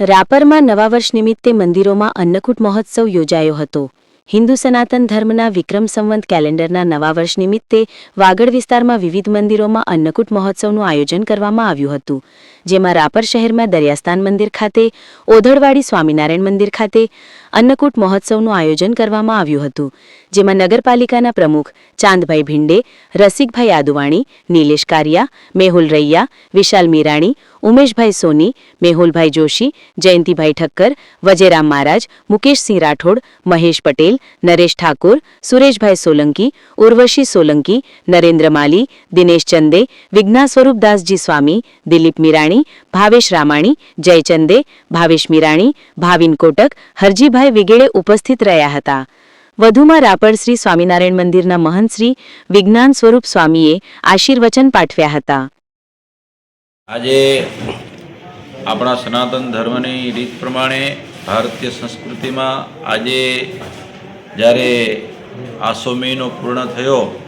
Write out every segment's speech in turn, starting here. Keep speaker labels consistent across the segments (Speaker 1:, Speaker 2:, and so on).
Speaker 1: રાપરમાં નવા વર્ષ નિમિત્તે મંદિરોમાં અન્નકૂટ મહોત્સવ યોજાયો હતો. હિન્દુ સનાતન ધર્મના વિક્રમ સંવંત કેલેન્ડરના નવા વર્ષ નિમિત્તે વાગડ વિસ્તારમાં વિવિધ મંદિરોમાં અન્નકૂટ મહોત્સવનું આયોજન કરવામાં આવ્યું હતું. જેમાં રાપર શહેરમાં દરિયાસ્તાન મંદિર ખાતે, ઓધળવાડી સ્વામિનારાયણ મંદિર ખાતે અન્નકૂટ મહોત્સવનું આયોજન કરવામાં આવ્યું હતું, જેમાં નગરપાલિકાના પ્રમુખ ચાંદભાઈ ભીંડે, રસિકભાઈ આદુવાણી, નીલેશ કારિયા, મેહુલ રૈયા, વિશાલ મીરાણી, ઉમેશભાઈ સોની, મેહુલભાઈ જોશી, જયંતિભાઈ ઠક્કર, વજેરામ મહારાજ, મુકેશસિંહ રાઠોડ, મહેશ પટેલ, નરેશ ઠાકોર, સુરેશભાઈ સોલંકી, ઉર્વશી સોલંકી, નરેન્દ્ર માલી, દિનેશ ચંદે વિજ્ઞા સ્વરૂપદાસજી સ્વામી, દિલીપ મીરાણી, ભાવેશ રામાણી જયચંદે ભાવેશ મીરાણી, ભાવિન કોટક, હરજીભાઈ વિગેળે ઉપસ્થિત રહ્યા હતા. વધુમાં રાપર શ્રી સ્વામિનારાયણ મંદિરના મહંત શ્રી વિજ્ઞાન સ્વરૂપ સ્વામીએ આશીર્વચન પાઠવ્યા હતા.
Speaker 2: આજે આપણા સનાતન ધર્મની રીત પ્રમાણે ભારતીય સંસ્કૃતિમાં આજે જ્યારે આસો મહિનો પૂર્ણ થયો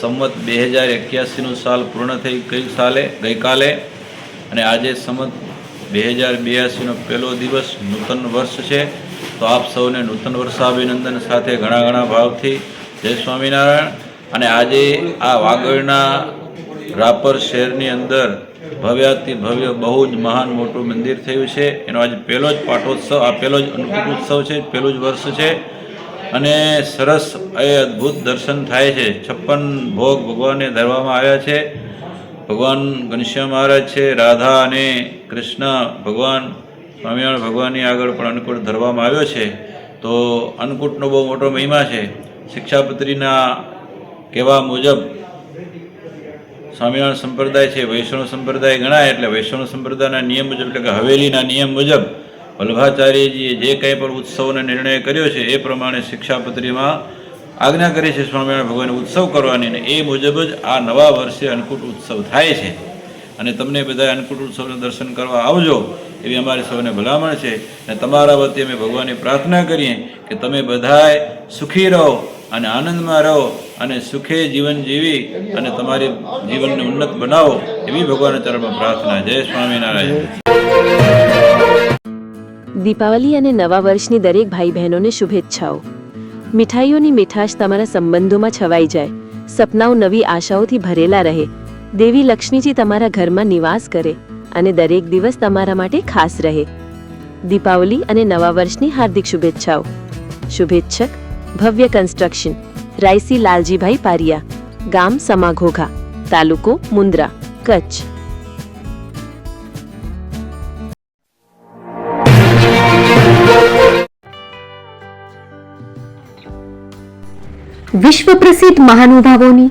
Speaker 2: સંમત બે હજાર એક્યાસીનું સાલ પૂર્ણ થઈ ગઈ સાલે, ગઈકાલે, અને આજે સંમત બે હજાર બ્યાસીનો પહેલો દિવસ નૂતન વર્ષ છે. તો આપ સૌને નૂતન વર્ષાભિનંદન સાથે ઘણા ઘણા ભાવથી. જય સ્વામિનારાયણ. અને આજે આ વાગડના રાપર શહેરની અંદર ભવ્યાતિ ભવ્ય બહુ જ મહાન મોટું મંદિર થયું છે. એનો આજે પહેલો જ પાટોત્સવ, આ પહેલો જ અન્નકૂટ ઉત્સવ છે, પહેલું જ વર્ષ છે. અને સરસ એ અદ્ભુત દર્શન થાય છે. છપ્પન ભોગ ભગવાનને ધરવામાં આવ્યા છે. ભગવાન ઘનશ્યામ મહારાજ છે, રાધા અને કૃષ્ણ ભગવાન સ્વામિનારાયણ ભગવાનની આગળ પણ અન્નકૂટ ધરવામાં આવ્યો છે, તો અન્નકૂટનો બહુ મોટો મહિમા છે. શિક્ષાપત્રીના કહેવા મુજબ સ્વામિનારાયણ સંપ્રદાય છે, વૈષ્ણવ સંપ્રદાય ગણાય, એટલે વૈષ્ણવ સંપ્રદાયના નિયમ મુજબ, એટલે કે હવેલીના નિયમ મુજબ વલ્ભાચાર્યજીએ જે કંઈ પણ ઉત્સવનો નિર્ણય કર્યો છે, એ પ્રમાણે શિક્ષાપત્રીમાં આજ્ઞા કરી છે સ્વામિનારાયણ ભગવાનને ઉત્સવ કરવાની અને એ મુજબ જ આ નવા વર્ષે અન્નકૂટ ઉત્સવ થાય છે. અને તમને બધા અન્નકૂટ ઉત્સવના દર્શન કરવા આવજો, એવી અમારી સૌને ભલામણ છે. અને તમારા વતી અમે ભગવાનની પ્રાર્થના કરીએ કે તમે બધાય સુખી રહો અને આનંદમાં રહો અને સુખે જીવન જીવી અને તમારી જીવનને ઉન્નત બનાવો, એવી ભગવાનના ચરણમાં પ્રાર્થના. જય સ્વામિનારાયણ.
Speaker 1: દીપાવલી અને નવા વર્ષની દરેક ભાઈ બહેનોને શુભેચ્છાઓ. મીઠાઈઓની મીઠાશ તમારા સંબંધોમાં છવાઈ જાય. સપનાઓ નવી આશાઓથી ભરેલા રહે. દેવી લક્ષ્મીજી તમારા ઘરમાં નિવાસ કરે અને દરેક દિવસ તમારા માટે ખાસ રહે. દીપાવલી અને નવા વર્ષની હાર્દિક શુભેચ્છાઓ. શુભેચ્છક, ભવ્ય કન્સ્ટ્રક્શન રાયસી લાલજીભાઈ પારિયા, ગામ સમાઘોઘા, તાલુકો મુન્દ્રા કચ્છ.
Speaker 3: વિશ્વ પ્રસિદ્ધ મહાનુભાવોની